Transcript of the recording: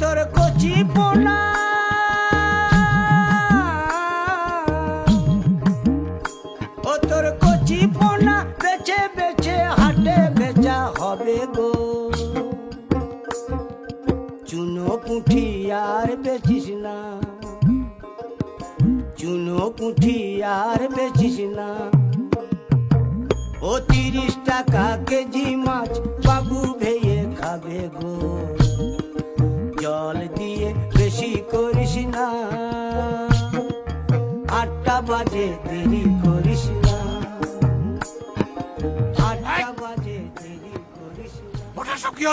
তোর কচি পোনা ও তোর কচি পোনা বেছে বেছে হাটে বেচা হবে গো। চুনো পুঁঠি আর বেচিস না। চুনো পুঁঠি আর বেচিস না। ও তিরিশ টাকা কেজি মাছ বাবু ভেয়ে খাবে গো। জল দিয়ে বেশি করিস না। আটটা বাজে, দেরি করিস না। আটটা বাজে, দেরি করিস না। ওটা সব কি